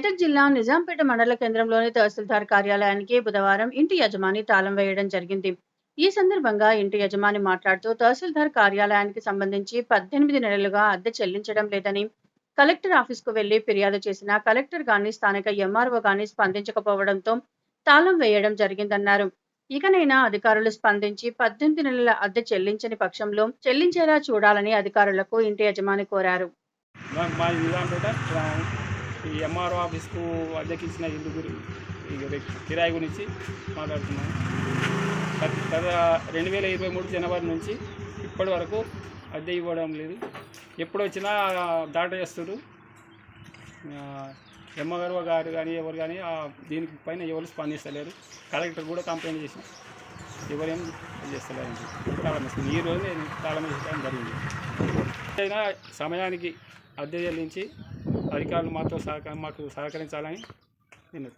మెదక్ జిల్లా నిజాంపేట మండల కేంద్రంలోని తహసీల్దార్ కార్యాలయానికి బుధవారం ఇంటి యజమాని తాళం వేయడం జరిగింది. ఈ సందర్భంగా ఇంటి యజమాని మాట్లాడుతూ తహసీల్దార్ కార్యాలయానికి సంబంధించి పద్దెనిమిది నెలలుగా అద్దె చెల్లించడం లేదని కలెక్టర్ ఆఫీస్కు వెళ్ళి ఫిర్యాదు చేసినా కలెక్టర్ గాని స్థానిక ఎంఆర్ఓ గాని స్పందించకపోవడంతో తాళం వేయడం జరిగిందన్నారు. ఇకనైనా అధికారులు స్పందించి పద్దెనిమిది నెలల అద్దె చెల్లించని పక్షంలో చెల్లించేలా చూడాలని అధికారులకు ఇంటి యజమాని కోరారు. ఈ ఎంఆర్ఓ ఆఫీస్కు అధ్యక్షించిన ఇల్లు గురి కిరాయి గురించి మాట్లాడుతున్నాను గత గత రెండు వేల ఇరవై మూడు జనవరి నుంచి ఇప్పటి వరకు అద్దె ఇవ్వడం లేదు. ఎప్పుడు వచ్చినా దాట చేస్తారు ఎమ్మగారు గారు కానీ ఎవరు కానీ దీనికి పైన ఎవరు స్పందిస్తలేరు. కలెక్టర్ కూడా కంప్లైంట్ చేసిన ఎవరేం చేస్తలేరు. తాళం వేసుకుని. ఈ రోజు నేను తాళం జరిగింది. అయినా సమయానికి అద్దె చెల్లించి అధికారులు మాతో సహక మాకు సహకరించాలని నేను